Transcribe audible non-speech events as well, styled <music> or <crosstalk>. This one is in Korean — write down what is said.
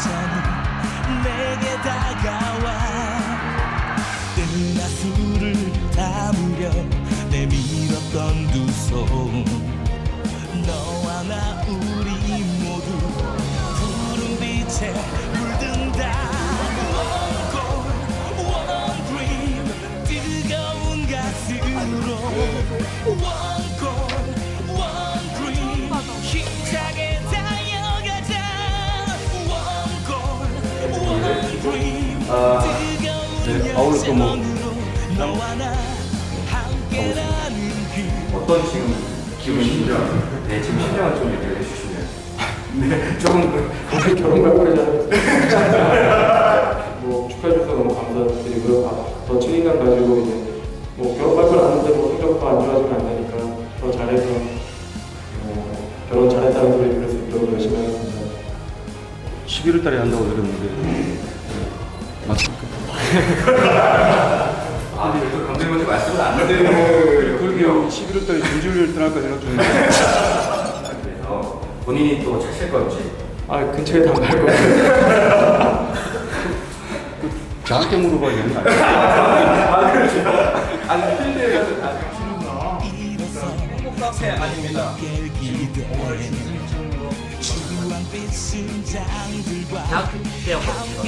또 천천히 내게 다가와. 은하수를 담으려 내밀었던 두 손. 너와 나 우리 모두 푸른 빛에 네, 아울러 또 뭐. 열정으로 너와 나 함께라는 그 어떤 지금 기분 심정? 네, 지금 심정을 좀 얘기를 해주시면. 네, 조금 오늘 결혼 발표잖아요. <laughs> 뭐 축하해 주셔서 너무 감사드리고요. 아, 더 책임감 가지고 이제 뭐 결혼 발표를 하는데 뭐 성적도 안 좋아지면 안 되니까 더 잘해서 어, 결혼 잘했다는 소리 들을 수 있도록 열심히 하겠습니다. 11월 달에 한다고 들었는데. 맞습니까? 아, 근데 또 감독님한테 말씀을 안 드리는 그러게요. 11월 달에 전주를 떠날까 생각 중인데. 그래서 본인이 또 차실 건지. 아 근처에 다 갈 거예요. 저한테 물어봐야 되는 거 아니에요? 아, 그렇죠. 아니, 필드에 가서 아, 일어서 아닙니다. 심장들과 대학교 때였거든요.